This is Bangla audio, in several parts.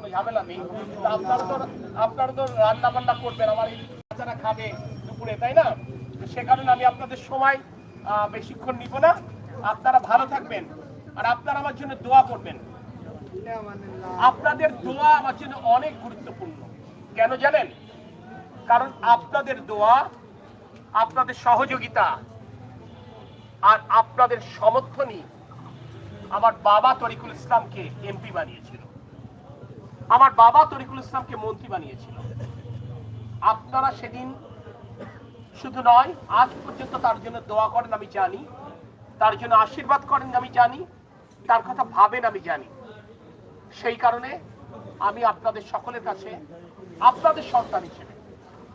কোনো ঝামেলা নেই। আপনারা তো আপনারা তো রান্না বান্না করবেন, আমার এই খাবে দুপুরে, তাই না? সে কারণে আমি আপনাদের সময় বেশিক্ষণ নিব না। আপনারা ভালো থাকবেন, আর আপনারা আমার জন্য দোয়া করবেন। আপনাদের দোয়া আমার জন্য অনেক গুরুত্বপূর্ণ। কেন জানেন? কারণ আপনাদের দোয়া, আপনাদের সহযোগিতা, আর আপনাদের সমর্থনই আমার বাবা তরিকুল ইসলামকে এমপি বানিয়েছিল। আমার বাবা তরিকুল ইসলামকে মন্ত্রী বানিয়েছিল। আপনারা সেদিন শুধু নয়, আজ পর্যন্ত তার জন্য দোয়া করেন আমি জানি, তার জন্য আশীর্বাদ করেন আমি জানি, তার কথা ভাবেন আমি জানি। সেই কারণে আমি আপনাদের সকলের কাছে আপনাদের সন্তান হিসেবে,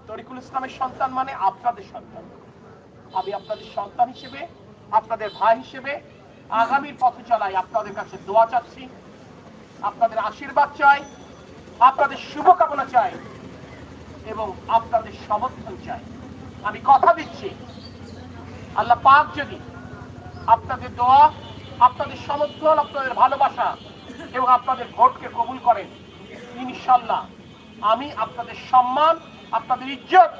তরিকুল ইসলামের সন্তান মানে আপনাদের সন্তান। আমি আপনাদের সন্তান হিসেবে, আপনাদের ভাই হিসেবে আগামীর পথে চলাই আপনাদের কাছে দোয়া চাচ্ছি, আপনাদের আশীর্বাদ চাই। আপনাদের শুভকামনা চাই এবং আপনাদের সমর্থন চাই। আমি কথা দিচ্ছি। আল্লাহ পাক যদি আপনাদের দোয়া, আপনাদের সমর্থন, আপনাদের ভালোবাসা এবং আপনাদের ভোটকে কবুল করেন ইনশাল্লাহ আমি আপনাদের সম্মান, আপনাদের ইজ্জত,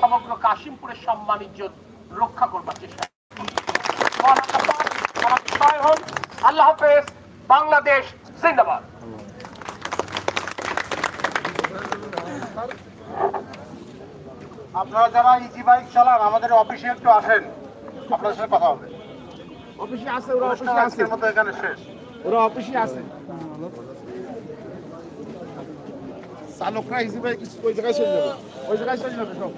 সমগ্র কাশিমপুরের সম্মান, ইজ্জত রক্ষা করবার চেষ্টা। আল্লাহ হাফেজ, বাংলাদেশ, জিন্দাবাদ। আপনারা যারা ইজি বাইক চালান আমাদের অফিসে একটু আসেন। আপনাদের সাথে কথা হবে। অফিসে আছে ওরা অফিসে আছে। মতো এখানে শেষ। ওরা অফিসে আছে। চালকরা ইজি বাইক ওই জায়গায় চলে যাবে। ওই জায়গায় চলে যাবে সব।